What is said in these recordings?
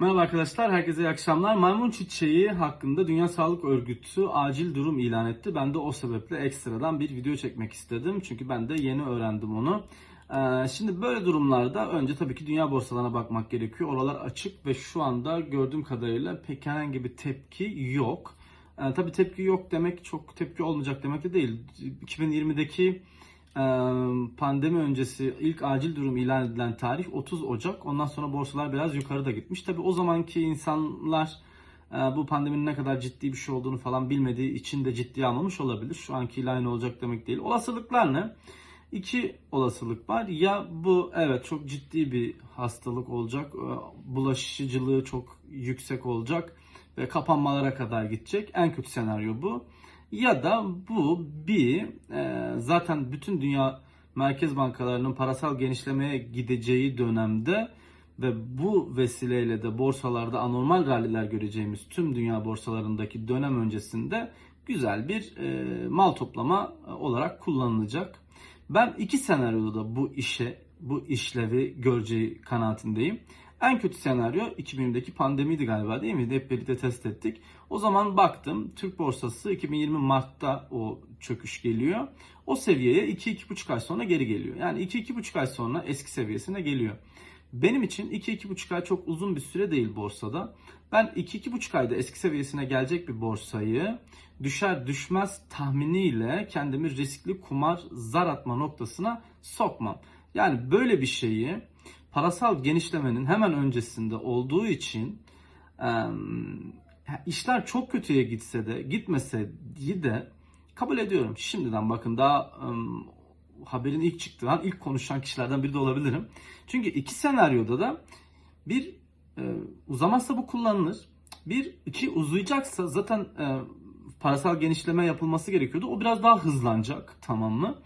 Merhaba arkadaşlar, herkese iyi akşamlar. Maymun çiçeği hakkında Dünya Sağlık Örgütü acil durum ilan etti. Ben de o sebeple ekstradan bir video çekmek istedim. Çünkü ben de yeni öğrendim onu. Ee, şimdi böyle durumlarda önce tabii ki dünya borsalarına bakmak gerekiyor. Oralar açık ve şu anda gördüğüm kadarıyla pek herhangi bir tepki yok. Ee, tabii tepki yok demek çok tepki olmayacak demek de değil. 2020'deki ee, pandemi öncesi ilk acil durum ilan edilen tarih 30 Ocak. Ondan sonra borsalar biraz yukarıda gitmiş. Tabii o zamanki insanlar bu pandeminin ne kadar ciddi bir şey olduğunu falan bilmediği için de ciddiye almamış olabilir. Şu anki ilan olacak demek değil. Olasılıklar ne? İki olasılık var. Ya bu evet çok ciddi bir hastalık olacak. Bulaşıcılığı çok yüksek olacak ve kapanmalara kadar gidecek. En kötü senaryo bu. Ya da bu bir e, zaten bütün dünya merkez bankalarının parasal genişlemeye gideceği dönemde ve bu vesileyle de borsalarda anormal ralliler göreceğimiz tüm dünya borsalarındaki dönem öncesinde güzel bir e, mal toplama e, olarak kullanılacak. Ben iki senaryoda da bu işe, bu işlevi göreceği kanaatindeyim. En kötü senaryo 2020'deki pandemiydi galiba değil mi? Hep birlikte test ettik. O zaman baktım Türk borsası 2020 Mart'ta o çöküş geliyor. O seviyeye 2-2,5 ay sonra geri geliyor. Yani 2-2,5 ay sonra eski seviyesine geliyor. Benim için 2-2,5 ay çok uzun bir süre değil borsada. Ben 2-2,5 ayda eski seviyesine gelecek bir borsayı düşer düşmez tahminiyle kendimi riskli kumar zar atma noktasına sokmam. Yani böyle bir şeyi parasal genişlemenin hemen öncesinde olduğu için işler çok kötüye gitse de gitmese de kabul ediyorum. Şimdiden bakın daha haberin ilk çıktığı an ilk konuşan kişilerden biri de olabilirim. Çünkü iki senaryoda da bir e, uzamazsa bu kullanılır. Bir iki uzayacaksa zaten e, parasal genişleme yapılması gerekiyordu. O biraz daha hızlanacak tamam mı?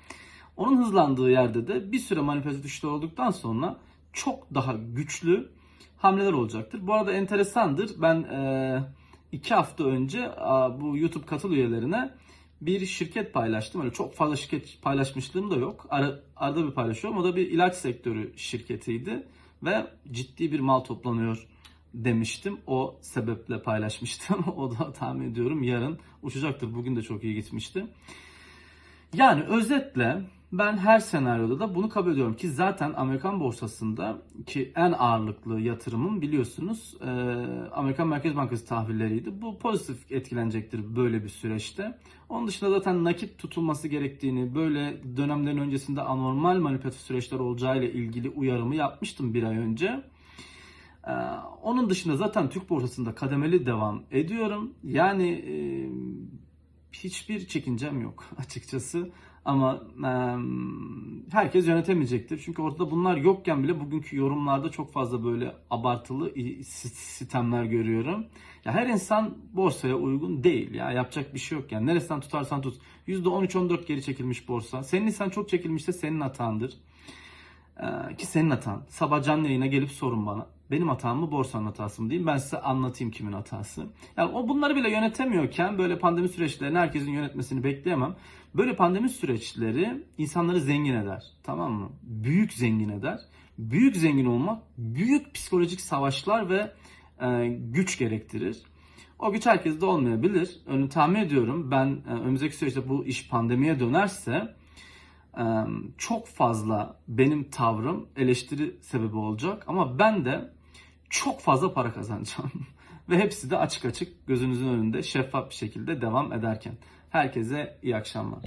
Onun hızlandığı yerde de bir süre manifest düşüşler olduktan sonra çok daha güçlü hamleler olacaktır. Bu arada enteresandır. Ben e, iki hafta önce a, bu YouTube katıl üyelerine bir şirket paylaştım. Öyle çok fazla şirket paylaşmışlığım da yok. Ara, arada bir paylaşıyorum. O da bir ilaç sektörü şirketiydi. Ve ciddi bir mal toplanıyor demiştim. O sebeple paylaşmıştım. o da tahmin ediyorum yarın uçacaktır. Bugün de çok iyi gitmişti. Yani özetle ben her senaryoda da bunu kabul ediyorum ki zaten Amerikan borsasında ki en ağırlıklı yatırımım biliyorsunuz e, Amerikan Merkez Bankası tahvilleriydi. Bu pozitif etkilenecektir böyle bir süreçte. Onun dışında zaten nakit tutulması gerektiğini, böyle dönemlerin öncesinde anormal manipülatif süreçler olacağı ile ilgili uyarımı yapmıştım bir ay önce. Ee, onun dışında zaten Türk borsasında kademeli devam ediyorum. Yani e, hiçbir çekincem yok açıkçası. Ama e, herkes yönetemeyecektir. Çünkü ortada bunlar yokken bile bugünkü yorumlarda çok fazla böyle abartılı sistemler görüyorum. Ya her insan borsaya uygun değil ya. Yapacak bir şey yok yani. Neresinden tutarsan tut. %13-14 geri çekilmiş borsa. Senin insan çok çekilmişse senin hatandır. Ee, ki senin hatan. Sabah canlı yayına gelip sorun bana. Benim hatam mı borsanın hatası mı diyeyim. Ben size anlatayım kimin hatası. Yani o bunları bile yönetemiyorken böyle pandemi süreçlerini herkesin yönetmesini bekleyemem. Böyle pandemi süreçleri insanları zengin eder. Tamam mı? Büyük zengin eder. Büyük zengin olmak büyük psikolojik savaşlar ve e, güç gerektirir. O güç herkeste olmayabilir. Önü tahmin ediyorum. Ben e, önümüzdeki süreçte bu iş pandemiye dönerse çok fazla benim tavrım eleştiri sebebi olacak ama ben de çok fazla para kazanacağım. Ve hepsi de açık açık gözünüzün önünde şeffaf bir şekilde devam ederken. Herkese iyi akşamlar.